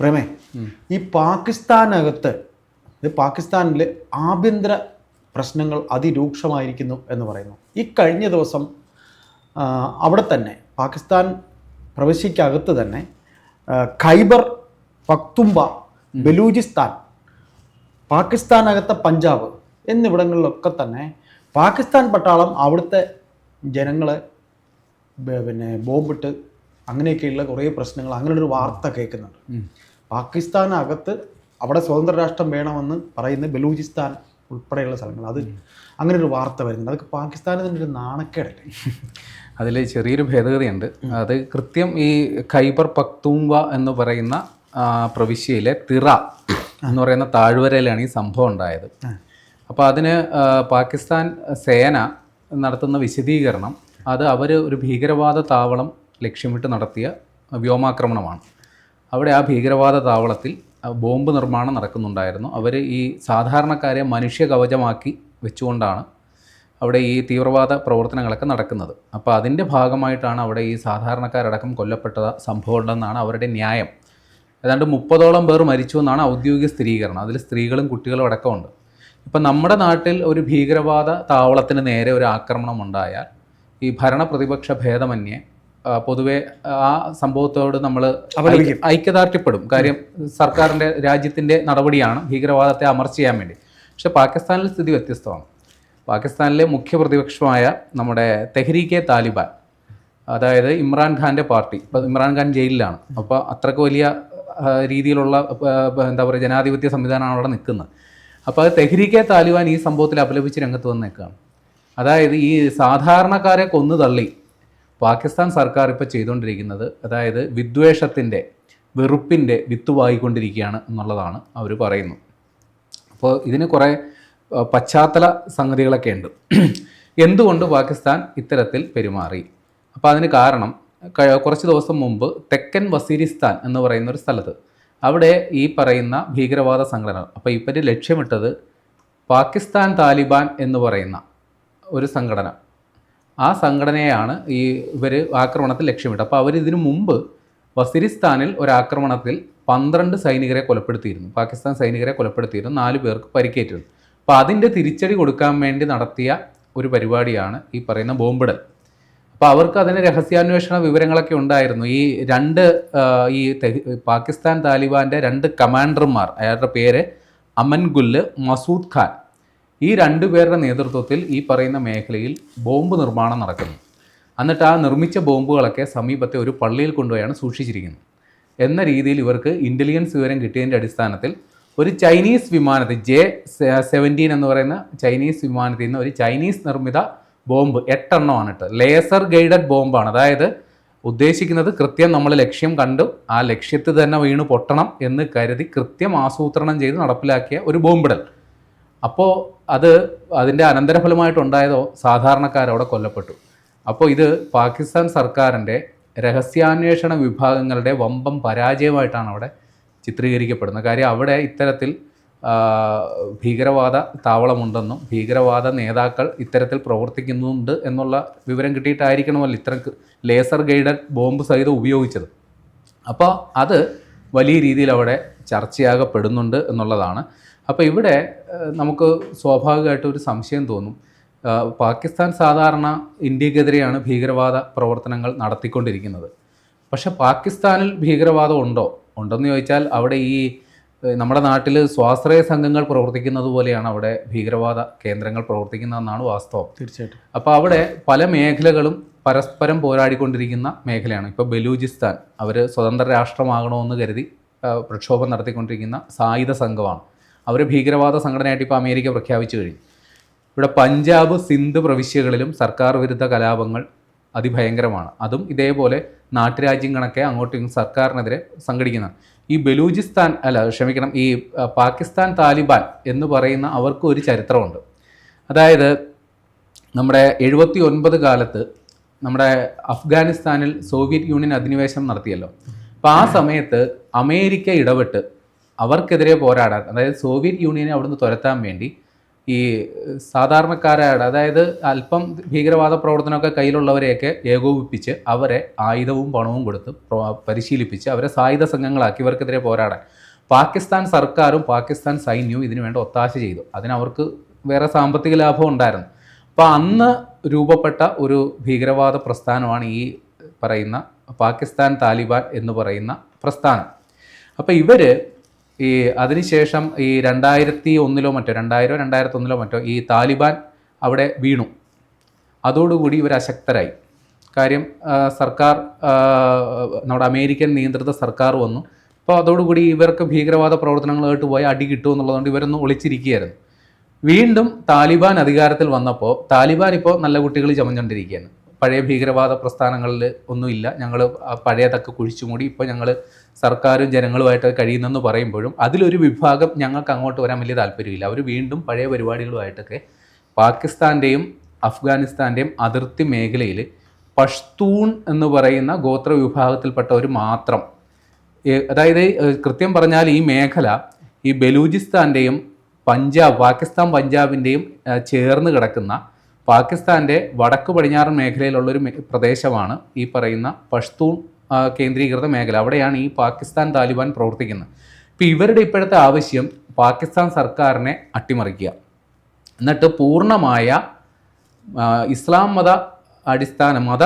പ്രേമേ ഈ പാകിസ്ഥാനകത്ത് ഇത് പാകിസ്ഥാനിൽ ആഭ്യന്തര പ്രശ്നങ്ങൾ അതിരൂക്ഷമായിരിക്കുന്നു എന്ന് പറയുന്നു. ഈ കഴിഞ്ഞ ദിവസം അവിടെ തന്നെ പാകിസ്ഥാൻ പ്രവിശ്യക്കകത്ത് തന്നെ ഖൈബർ പക്തുംബ ബലൂചിസ്ഥാൻ പാകിസ്ഥാനകത്തെ പഞ്ചാബ് എന്നിവിടങ്ങളിലൊക്കെ തന്നെ പാകിസ്ഥാൻ പട്ടാളം അവിടുത്തെ ജനങ്ങളെ പിന്നെ ബോംബിട്ട് അങ്ങനെയൊക്കെയുള്ള കുറേ പ്രശ്നങ്ങൾ അങ്ങനെ ഒരു വാർത്ത കേൾക്കുന്നുണ്ട്. പാകിസ്ഥാനകത്ത് അവിടെ സ്വതന്ത്ര രാഷ്ട്രം വേണമെന്ന് പറയുന്ന ബലൂചിസ്ഥാൻ ഉൾപ്പെടെയുള്ള സ്ഥലങ്ങൾ. അത് അങ്ങനെ ഒരു വാർത്ത വരുന്നുണ്ട്. അതൊക്കെ പാകിസ്ഥാന് തന്നെ ഒരു നാണക്കേടല്ലേ? അതിൽ ചെറിയൊരു ഭേദഗതിയുണ്ട്. അത് കൃത്യം ഈ ഖൈബർ പക്തൂംവ എന്ന് പറയുന്ന പ്രവിശ്യയിലെ തിറ എന്ന് പറയുന്ന താഴ്വരയിലാണ് ഈ സംഭവം ഉണ്ടായത്. അപ്പോൾ അതിന് പാകിസ്ഥാൻ സേന നടത്തുന്ന വിശദീകരണം അത് അവർ ഒരു ഭീകരവാദ താവളം ലക്ഷ്യമിട്ട് നടത്തിയ വ്യോമാക്രമണമാണ്. അവിടെ ആ ഭീകരവാദ താവളത്തിൽ ബോംബ് നിർമ്മാണം നടക്കുന്നുണ്ടായിരുന്നു. അവർ ഈ സാധാരണക്കാരെ മനുഷ്യ കവചമാക്കി വെച്ചുകൊണ്ടാണ് അവിടെ ഈ തീവ്രവാദ പ്രവർത്തനങ്ങളൊക്കെ നടക്കുന്നത്. അപ്പോൾ അതിന്റെ ഭാഗമായിട്ടാണ് അവിടെ ഈ സാധാരണക്കാരടക്കം കൊല്ലപ്പെട്ട സംഭവം ഉണ്ടെന്നാണ് അവരുടെ ന്യായം. ഏതാണ്ട് മുപ്പതോളം പേർ മരിച്ചു എന്നാണ് ഔദ്യോഗിക സ്ഥിരീകരണം. അതിൽ സ്ത്രീകളും കുട്ടികളും അടക്കമുണ്ട്. ഇപ്പം നമ്മുടെ നാട്ടിൽ ഒരു ഭീകരവാദ താവളത്തിന് നേരെ ഒരു ആക്രമണം ഉണ്ടായാൽ ഈ ഭരണ പ്രതിപക്ഷ ഭേദമന്യേ പൊതുവെ ആ സംഭവത്തോട് നമ്മൾ ഐക്യദാർഢ്യപ്പെടും. കാര്യം സർക്കാരിന്റെ രാജ്യത്തിന്റെ നടപടിയാണ് ഭീകരവാദത്തെ അമർച്ച ചെയ്യാൻ വേണ്ടി. പക്ഷേ പാകിസ്ഥാനിൽ സ്ഥിതി വ്യത്യസ്തമാണ്. പാകിസ്ഥാനിലെ മുഖ്യ പ്രതിപക്ഷമായ നമ്മുടെ തെഹ്രീക്കെ താലിബാൻ അതായത് ഇമ്രാൻഖാന്റെ പാർട്ടി ഇപ്പം ഇമ്രാൻഖാൻ ജയിലിലാണ്. അപ്പോൾ അത്രയ്ക്ക് വലിയ രീതിയിലുള്ള എന്താ പറയുക ജനാധിപത്യ സംവിധാനമാണ് അവിടെ നിൽക്കുന്നത്. അപ്പോൾ അത് തെഹ്രീക്കെ താലിബാൻ ഈ സംഭവത്തിൽ അപലപിച്ച് രംഗത്ത് വന്ന് നിൽക്കുകയാണ് അതായത് ഈ സാധാരണക്കാരെ കൊന്നു തള്ളി പാകിസ്ഥാൻ സർക്കാർ ഇപ്പോൾ ചെയ്തുകൊണ്ടിരിക്കുന്നത് അതായത് വിദ്വേഷത്തിന്റെ വെറുപ്പിന്റെ വിത്ത് വായിക്കൊണ്ടിരിക്കുകയാണ് എന്നുള്ളതാണ് അവർ പറയുന്നത്. അപ്പോൾ ഇതിന് കുറേ പശ്ചാത്തല സംഗതികളൊക്കെ ഉണ്ട്. എന്തുകൊണ്ട് പാകിസ്ഥാൻ ഇത്തരത്തിൽ പെരുമാറി? അപ്പോൾ അതിന് കാരണം കുറച്ച് ദിവസം മുമ്പ് തെക്കൻ വസീരിസ്ഥാൻ എന്ന് പറയുന്ന ഒരു സ്ഥലത്ത് അവിടെ ഈ പറയുന്ന ഭീകരവാദ സംഘടന അപ്പോൾ ഇപ്പം ലക്ഷ്യമിട്ടത് പാകിസ്ഥാൻ താലിബാൻ എന്ന് പറയുന്ന ഒരു സംഘടന ആ സംഘടനയാണ് ഈ ഇവർ ആക്രമണത്തിൽ ലക്ഷ്യമിട്ടത്. അപ്പോൾ അവർ ഇതിനു മുമ്പ് വസിരിസ്ഥാനിൽ ഒരു ആക്രമണത്തിൽ പന്ത്രണ്ട് സൈനികരെ കൊലപ്പെടുത്തിയിരുന്നു. പാകിസ്ഥാൻ സൈനികരെ കൊലപ്പെടുത്തിയിരുന്നു. നാല് പേർക്ക് പരിക്കേറ്റിരുന്നു. അപ്പോൾ അതിന്റെ തിരിച്ചടി കൊടുക്കാൻ വേണ്ടി നടത്തിയ ഒരു പരിപാടിയാണ് ഈ പറയുന്ന ബോംബിടൽ. അപ്പോൾ അവർക്ക് അതിന് രഹസ്യാന്വേഷണ വിവരങ്ങളൊക്കെ ഉണ്ടായിരുന്നു. ഈ രണ്ട് ഈ പാകിസ്ഥാൻ താലിബാന്റെ രണ്ട് കമാൻഡർമാർ അയാളുടെ പേര് അമൻ ഗുല്ല് മസൂദ് ഖാൻ. ഈ രണ്ടു പേരുടെ നേതൃത്വത്തിൽ ഈ പറയുന്ന മേഖലയിൽ ബോംബ് നിർമ്മാണം നടക്കുന്നു. എന്നിട്ട് ആ നിർമ്മിച്ച ബോംബുകളൊക്കെ സമീപത്തെ ഒരു പള്ളിയിൽ കൊണ്ടുപോയാണ് സൂക്ഷിച്ചിരിക്കുന്നത്. എന്ന രീതിയിൽ ഇവർക്ക് ഇന്റലിജൻസ് വിവരം കിട്ടിയതിന്റെ അടിസ്ഥാനത്തിൽ ഒരു ചൈനീസ് വിമാനത്തിൽ ജെ സെവന്റീൻ എന്ന് പറയുന്ന ചൈനീസ് വിമാനത്തിൽ നിന്ന് ഒരു ചൈനീസ് നിർമ്മിത ബോംബ് എട്ടെണ്ണമാണ് ഇട്ട് ലേസർ ഗൈഡഡ് ബോംബാണ് അതായത് ഉദ്ദേശിക്കുന്നത് കൃത്യം നമ്മൾ ലക്ഷ്യം കണ്ടു ആ ലക്ഷ്യത്തിൽ തന്നെ വീണ് പൊട്ടണം എന്ന് കരുതി കൃത്യം ആസൂത്രണം ചെയ്ത് നടപ്പിലാക്കിയ ഒരു ബോംബിടൽ. അപ്പോൾ അത് അതിന്റെ അനന്തരഫലമായിട്ടുണ്ടായതോ സാധാരണക്കാരവിടെ കൊല്ലപ്പെട്ടു. അപ്പോൾ ഇത് പാകിസ്ഥാൻ സർക്കാരിന്റെ രഹസ്യാന്വേഷണ വിഭാഗങ്ങളുടെ വമ്പം പരാജയമായിട്ടാണ് അവിടെ ചിത്രീകരിക്കപ്പെടുന്നത്. കാര്യം അവിടെ ഇത്തരത്തിൽ ഭീകരവാദ താവളമുണ്ടെന്നും ഭീകരവാദ നേതാക്കൾ ഇത്തരത്തിൽ പ്രവർത്തിക്കുന്നുണ്ട് എന്നുള്ള വിവരം കിട്ടിയിട്ടായിരിക്കണമല്ലോ ഇത്തരം ലേസർ ഗൈഡഡ് ബോംബ് സഹിതം ഉപയോഗിച്ചത്. അപ്പോൾ അത് വലിയ രീതിയിൽ അവിടെ ചർച്ചയാകപ്പെടുന്നുണ്ട് എന്നുള്ളതാണ്. അപ്പോൾ ഇവിടെ നമുക്ക് സ്വാഭാവികമായിട്ട് ഒരു സംശയം തോന്നും. പാകിസ്ഥാൻ സാധാരണ ഇന്ത്യക്കെതിരെയാണ് ഭീകരവാദ പ്രവർത്തനങ്ങൾ നടത്തിക്കൊണ്ടിരിക്കുന്നത്. പക്ഷേ പാകിസ്ഥാനിൽ ഭീകരവാദം ഉണ്ടോ? ഉണ്ടെന്ന് ചോദിച്ചാൽ അവിടെ ഈ നമ്മുടെ നാട്ടിൽ സ്വാശ്രയ സംഘങ്ങൾ പ്രവർത്തിക്കുന്നത് പോലെയാണ് അവിടെ ഭീകരവാദ കേന്ദ്രങ്ങൾ പ്രവർത്തിക്കുന്നതെന്നാണ് വാസ്തവം. തീർച്ചയായിട്ടും. അപ്പോൾ അവിടെ പല മേഖലകളും പരസ്പരം പോരാടിക്കൊണ്ടിരിക്കുന്ന മേഖലയാണ്. ഇപ്പോൾ ബലൂചിസ്ഥാൻ അവർ സ്വതന്ത്ര രാഷ്ട്രമാകണമെന്ന് കരുതി പ്രക്ഷോഭം നടത്തിക്കൊണ്ടിരിക്കുന്ന സായുധ സംഘമാണ്. അവർ ഭീകരവാദ സംഘടനയായിട്ട് ഇപ്പോൾ അമേരിക്ക പ്രഖ്യാപിച്ചു കഴിഞ്ഞു. ഇവിടെ പഞ്ചാബ് സിന്ധ് പ്രവിശ്യകളിലും സർക്കാർ വിരുദ്ധ കലാപങ്ങൾ അതിഭയങ്കരമാണ്. അതും ഇതേപോലെ നാട്ടുരാജ്യം കണക്കെ അങ്ങോട്ടും സർക്കാരിനെതിരെ സംഘടിക്കുന്ന ഈ ബലൂചിസ്ഥാൻ അല്ല ക്ഷമിക്കണം ഈ പാകിസ്ഥാൻ താലിബാൻ എന്ന് പറയുന്ന അവർക്ക് ഒരു ചരിത്രമുണ്ട്. അതായത് നമ്മുടെ എഴുപത്തി ഒൻപത് കാലത്ത് നമ്മുടെ അഫ്ഗാനിസ്ഥാനിൽ സോവിയറ്റ് യൂണിയൻ അധിനിവേശം നടത്തിയല്ലോ. അപ്പോൾ ആ സമയത്ത് അമേരിക്ക ഇടപെട്ട് അവർക്കെതിരെ പോരാടാൻ അതായത് സോവിയറ്റ് യൂണിയനെ അവിടുന്ന് തുരത്താൻ വേണ്ടി ഈ സാധാരണക്കാരായ അതായത് അല്പം ഭീകരവാദ പ്രവർത്തനമൊക്കെ കയ്യിലുള്ളവരെയൊക്കെ ഏകോപിപ്പിച്ച് അവരെ ആയുധവും പണവും കൊടുത്ത് പരിശീലിപ്പിച്ച് അവരെ സായുധ സംഘങ്ങളാക്കി ഇവർക്കെതിരെ പോരാടാൻ. പാകിസ്ഥാൻ സർക്കാരും പാകിസ്ഥാൻ സൈന്യവും ഇതിനു വേണ്ട ഒത്താശ ചെയ്തു. അതിനവർക്ക് വേറെ സാമ്പത്തിക ലാഭം ഉണ്ടായിരുന്നു. അപ്പോൾ അന്ന് രൂപപ്പെട്ട ഒരു ഭീകരവാദ പ്രസ്ഥാനമാണ് ഈ പറയുന്ന പാകിസ്ഥാൻ താലിബാൻ എന്ന് പറയുന്ന പ്രസ്ഥാനം. അപ്പോൾ ഇവർ ഈ അതിനുശേഷം ഈ രണ്ടായിരത്തി ഒന്നിലോ മറ്റോ രണ്ടായിരോ രണ്ടായിരത്തി ഒന്നിലോ മറ്റോ ഈ താലിബാൻ അവിടെ വീണു. അതോടുകൂടി ഇവർ അശക്തരായി. കാര്യം സർക്കാർ നമ്മുടെ അമേരിക്കൻ നിയന്ത്രിത സർക്കാർ വന്നു. അപ്പോൾ അതോടുകൂടി ഇവർക്ക് ഭീകരവാദ പ്രവർത്തനങ്ങളായിട്ട് പോയി അടി കിട്ടും എന്നുള്ളതുകൊണ്ട് ഇവരൊന്ന് ഒളിച്ചിരിക്കുകയായിരുന്നു. വീണ്ടും താലിബാൻ അധികാരത്തിൽ വന്നപ്പോൾ താലിബാൻ ഇപ്പോൾ നല്ല കുട്ടികൾ ചമഞ്ഞുകൊണ്ടിരിക്കുകയാണ്. പഴയ ഭീകരവാദ പ്രസ്ഥാനങ്ങളിൽ ഒന്നുമില്ല. ഞങ്ങൾ പഴയതൊക്കെ കുഴിച്ചുമൂടി ഇപ്പോൾ ഞങ്ങൾ സർക്കാരും ജനങ്ങളുമായിട്ട് കഴിയുന്നെന്ന് പറയുമ്പോഴും അതിലൊരു വിഭാഗം ഞങ്ങൾക്ക് അങ്ങോട്ട് വരാൻ വലിയ താല്പര്യമില്ല. അവർ വീണ്ടും പഴയ പരിപാടികളുമായിട്ടൊക്കെ പാകിസ്ഥാന്റെയും അഫ്ഗാനിസ്ഥാന്റെയും അതിർത്തി മേഖലയിൽ പഷ്തൂൺ എന്ന് പറയുന്ന ഗോത്ര വിഭാഗത്തിൽപ്പെട്ടവർ മാത്രം. അതായത് കൃത്യം പറഞ്ഞാൽ ഈ മേഖല ഈ ബലൂചിസ്ഥാന്റെയും പഞ്ചാബ് പാകിസ്ഥാൻ പഞ്ചാബിന്റെയും ചേർന്ന് കിടക്കുന്ന പാകിസ്ഥാന്റെ വടക്ക് പടിഞ്ഞാറൻ മേഖലയിലുള്ളൊരു പ്രദേശമാണ് ഈ പറയുന്ന പഷ്തൂൺ കേന്ദ്രീകൃത മേഖല. അവിടെയാണ് ഈ പാകിസ്ഥാൻ താലിബാൻ പ്രവർത്തിക്കുന്നത്. ഇപ്പോൾ ഇവരുടെ ഇപ്പോഴത്തെ ആവശ്യം പാകിസ്ഥാൻ സർക്കാരിനെ അട്ടിമറിക്കുക. എന്നിട്ട് പൂർണമായ ഇസ്ലാം മത അടിസ്ഥാന മത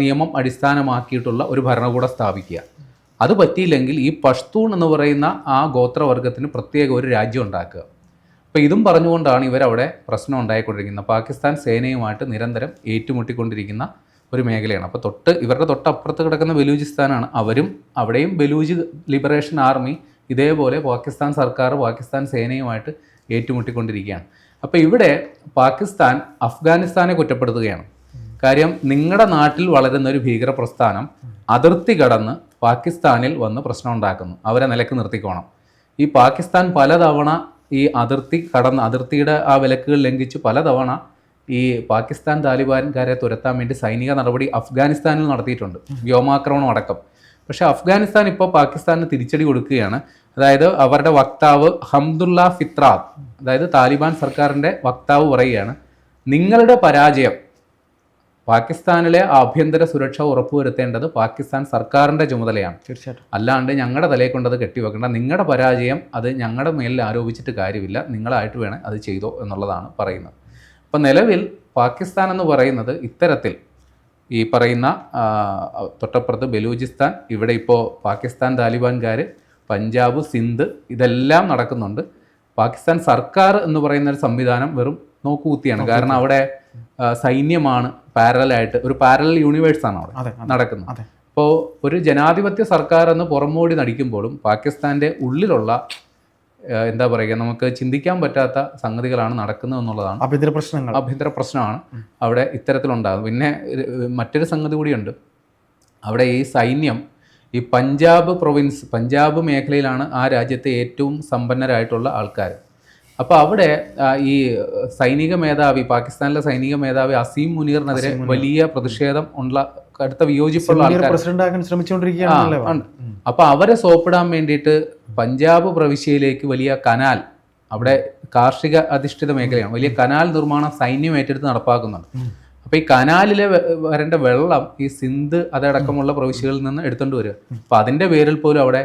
നിയമം അടിസ്ഥാനമാക്കിയിട്ടുള്ള ഒരു ഭരണകൂടം സ്ഥാപിക്കുക. അത് പറ്റിയില്ലെങ്കിൽ ഈ പഷ്തൂൺ എന്ന് പറയുന്ന ആ ഗോത്രവർഗത്തിന് പ്രത്യേക ഒരു രാജ്യം ഉണ്ടാക്കുക. അപ്പോൾ ഇതും പറഞ്ഞുകൊണ്ടാണ് ഇവരവിടെ പ്രശ്നം ഉണ്ടായിക്കൊണ്ടിരിക്കുന്നത്. പാകിസ്ഥാൻ സേനയുമായിട്ട് നിരന്തരം ഏറ്റുമുട്ടിക്കൊണ്ടിരിക്കുന്ന ഒരു മേഖലയാണ്. അപ്പോൾ തൊട്ട് ഇവരുടെ തൊട്ടപ്പുറത്ത് കിടക്കുന്ന ബലൂചിസ്ഥാനാണ്. അവരും അവിടെയും ബലൂജ് ലിബറേഷൻ ആർമി ഇതേപോലെ പാകിസ്ഥാൻ സർക്കാർ പാകിസ്ഥാൻ സേനയുമായിട്ട് ഏറ്റുമുട്ടിക്കൊണ്ടിരിക്കുകയാണ്. അപ്പോൾ ഇവിടെ പാകിസ്ഥാൻ അഫ്ഗാനിസ്ഥാനെ കുറ്റപ്പെടുത്തുകയാണ്. കാര്യം നിങ്ങളുടെ നാട്ടിൽ വളരുന്ന ഒരു ഭീകര പ്രസ്ഥാനം അതിർത്തി കടന്ന് പാകിസ്ഥാനിൽ വന്ന് പ്രശ്നം ഉണ്ടാക്കുന്നു അവരെ നിലയ്ക്ക് നിർത്തിക്കോണം. ഈ പാകിസ്ഥാൻ പലതവണ ഈ അതിർത്തി കടന്ന് അതിർത്തിയുടെ ആ വിലക്കുകൾ ലംഘിച്ച് പലതവണ ഈ പാകിസ്ഥാൻ താലിബാൻകാരെ തുരത്താൻ വേണ്ടി സൈനിക നടപടി അഫ്ഗാനിസ്ഥാനിൽ നടത്തിയിട്ടുണ്ട്. വ്യോമാക്രമണം അടക്കം. പക്ഷേ അഫ്ഗാനിസ്ഥാൻ ഇപ്പോൾ പാകിസ്ഥാനിന് തിരിച്ചടി കൊടുക്കുകയാണ്. അതായത് അവരുടെ വക്താവ് ഹംദുല്ല ഫിത്രാദ് അതായത് താലിബാൻ സർക്കാരിന്റെ വക്താവ് പറയുകയാണ് നിങ്ങളുടെ പരാജയം പാകിസ്ഥാനിലെ ആഭ്യന്തര സുരക്ഷ ഉറപ്പുവരുത്തേണ്ടത് പാകിസ്ഥാൻ സർക്കാരിന്റെ ചുമതലയാണ്. തീർച്ചയായിട്ടും. അല്ലാണ്ട് ഞങ്ങളുടെ തലയിൽ കൊണ്ടത് കെട്ടിവെക്കേണ്ട. നിങ്ങളുടെ പരാജയം അത് ഞങ്ങളുടെ മേലിൽ ആരോപിച്ചിട്ട് കാര്യമില്ല. നിങ്ങളായിട്ട് വേണം അത് ചെയ്തോ എന്നുള്ളതാണ് പറയുന്നത്. അപ്പം നിലവിൽ പാകിസ്ഥാൻ എന്ന് പറയുന്നത് ഇത്തരത്തിൽ ഈ പറയുന്ന തൊട്ടപ്പുറത്ത് ബലൂചിസ്ഥാൻ ഇവിടെ ഇപ്പോൾ പാകിസ്ഥാൻ താലിബാൻകാർ പഞ്ചാബ് സിന്ധ് ഇതെല്ലാം നടക്കുന്നുണ്ട്. പാകിസ്ഥാൻ സർക്കാർ എന്ന് പറയുന്ന ഒരു സംവിധാനം വെറും നോക്കുകുത്തിയാണ്. കാരണം അവിടെ സൈന്യമാണ് പാരലായിട്ട് ഒരു പാരലൽ യൂണിവേഴ്സാണ് അവിടെ നടക്കുന്നത്. അപ്പോൾ ഒരു ജനാധിപത്യ സർക്കാർ എന്ന് പുറമോടി നടിക്കുമ്പോഴും പാകിസ്ഥാന്റെ ഉള്ളിലുള്ള എന്താ പറയുക നമുക്ക് ചിന്തിക്കാൻ പറ്റാത്ത സംഗതികളാണ് നടക്കുന്നത് എന്നുള്ളതാണ് അഭ്യന്തര പ്രശ്നങ്ങൾ. അഭ്യന്തര പ്രശ്നമാണ്. അവിടെ ഇത്തരത്തിലുണ്ടാകും. പിന്നെ മറ്റൊരു സംഗതി കൂടിയുണ്ട്. അവിടെ ഈ സൈന്യം ഈ പഞ്ചാബ് പ്രൊവിൻസ് പഞ്ചാബ് മേഖലയിലാണ് ആ രാജ്യത്തെ ഏറ്റവും സമ്പന്നരായിട്ടുള്ള ആൾക്കാർ അപ്പോൾ അവിടെ ഈ സൈനിക മേധാവി പാകിസ്ഥാനിലെ സൈനിക മേധാവി അസീം മുനീറിനെതിരെ വലിയ പ്രതിഷേധം ഉള്ള കടുത്ത വിയോജിപ്പുള്ള ആൾക്കാർ. അപ്പൊ അവരെ സോപ്പിടാൻ വേണ്ടിയിട്ട് പഞ്ചാബ് പ്രവിശ്യയിലേക്ക് വലിയ കനാൽ അവിടെ കാർഷിക അധിഷ്ഠിത മേഖലയാണ്. വലിയ കനാൽ നിർമ്മാണം സൈന്യം ഏറ്റെടുത്ത് നടപ്പാക്കുന്നുണ്ട്. അപ്പൊ ഈ കനാലിലെ വരേണ്ട വെള്ളം ഈ സിന്ധ് അതടക്കമുള്ള പ്രവിശ്യകളിൽ നിന്ന് എടുത്തോണ്ട് വരിക. അപ്പൊ അതിന്റെ പേരിൽ പോലും അവിടെ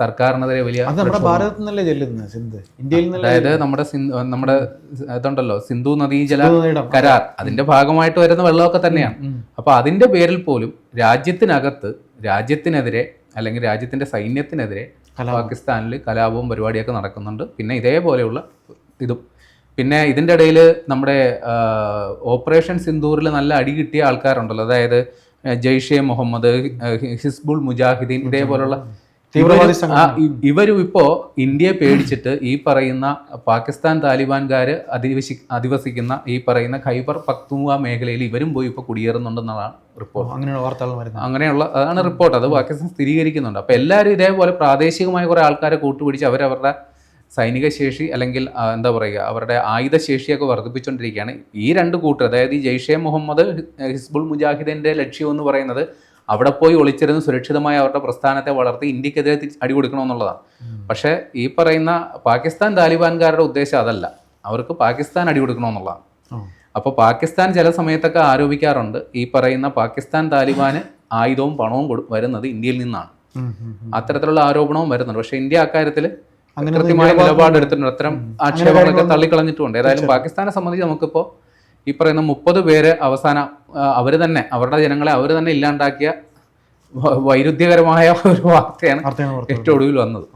സർക്കാരിനെതിരെ വലിയ നമ്മുടെ ഭാരതത്തിൽ നിന്നല്ലേ ചെല്ലുന്നത് സിന്ധ്? ഇന്ത്യയിൽ അതായത് നമ്മുടെ നമ്മുടെ ഇതുണ്ടല്ലോ സിന്ധു നദീജല ജല കരാർ. അതിന്റെ ഭാഗമായിട്ട് വരുന്ന വെള്ളമൊക്കെ തന്നെയാണ്. അപ്പൊ അതിന്റെ പേരിൽ പോലും രാജ്യത്തിനകത്ത് രാജ്യത്തിനെതിരെ അല്ലെങ്കിൽ രാജ്യത്തിന്റെ സൈന്യത്തിനെതിരെ. പാകിസ്ഥാനിൽ കലാപവും പരിപാടിയൊക്കെ നടക്കുന്നുണ്ട്. പിന്നെ ഇതേപോലെയുള്ള ഇതും. പിന്നെ ഇതിന്റെ ഇടയിൽ നമ്മുടെ ഓപ്പറേഷൻ സിന്ദൂറിൽ നല്ല അടി കിട്ടിയ ആൾക്കാരുണ്ടല്ലോ. അതായത് ജെയ്ഷെ മുഹമ്മദ് ഹിസ്ബുൾ മുജാഹിദ്ദീൻ ഇതേപോലുള്ള തീവ്രവാദി ഇവരും- ഇപ്പോ ഇന്ത്യയെ പേടിച്ചിട്ട് ഈ പറയുന്ന പാകിസ്ഥാൻ താലിബാൻകാര് അധിവസി അധിവസിക്കുന്ന ഈ പറയുന്ന ഖൈബർ പക്തൂവ മേഖലയിൽ ഇവരും പോയി ഇപ്പോൾ കുടിയേറുന്നുണ്ടെന്നാണ് റിപ്പോർട്ട്. അങ്ങനെയുള്ള വാർത്തകൾ വരുന്നത്. അങ്ങനെയുള്ള അതാണ് റിപ്പോർട്ട്. അത് പാകിസ്ഥാൻ സ്ഥിരീകരിക്കുന്നുണ്ട്. അപ്പോൾ എല്ലാവരും ഇതേപോലെ പ്രാദേശികമായ കുറേ ആൾക്കാരെ കൂട്ടുപിടിച്ച് അവരവരുടെ സൈനിക ശേഷി അല്ലെങ്കിൽ എന്താ പറയുക അവരുടെ ആയുധ ശേഷിയൊക്കെ വർദ്ധിപ്പിച്ചുകൊണ്ടിരിക്കുകയാണ് ഈ രണ്ട് കൂട്ടർ അതായത് ഈ ജെയ്ഷെ മുഹമ്മദ് ഹിസ്ബുൾ മുജാഹിദിന്റെ ലക്ഷ്യം എന്ന് പറയുന്നത് അവിടെ പോയി ഒളിച്ചിരുന്ന് സുരക്ഷിതമായി അവരുടെ പ്രസ്ഥാനത്തെ വളർത്തി ഇന്ത്യക്കെതിരെ അടി കൊടുക്കണമെന്നുള്ളതാണ്. പക്ഷേ ഈ പറയുന്ന പാകിസ്ഥാൻ താലിബാൻകാരുടെ ഉദ്ദേശം അതല്ല. അവർക്ക് പാകിസ്ഥാൻ അടി കൊടുക്കണമെന്നുള്ളതാണ്. അപ്പോൾ പാകിസ്ഥാൻ ചില സമയത്തൊക്കെ ആരോപിക്കാറുണ്ട് ഈ പറയുന്ന പാകിസ്ഥാൻ താലിബാന് ആയുധവും പണവും വരുന്നത് ഇന്ത്യയിൽ നിന്നാണ്. അത്തരത്തിലുള്ള ആരോപണവും വരുന്നുണ്ട്. പക്ഷേ ഇന്ത്യ അക്കാര്യത്തിൽ കൃത്യമായ നിലപാടെടുത്തിട്ടുണ്ട്. അത്തരം ആക്ഷേപങ്ങളൊക്കെ തള്ളിക്കളഞ്ഞിട്ടുണ്ട്. ഏതായാലും പാകിസ്ഥാനെ സംബന്ധിച്ച് നമുക്കിപ്പോൾ ഈ പറയുന്ന മുപ്പത് പേര് അവസാനം അവർ തന്നെ അവരുടെ ജനങ്ങളെ അവർ തന്നെ ഇല്ലാണ്ടാക്കിയ വൈരുദ്ധ്യകരമായ ഒരു വാർത്തയാണ് ഏറ്റവും ഒടുവിൽ വന്നത്.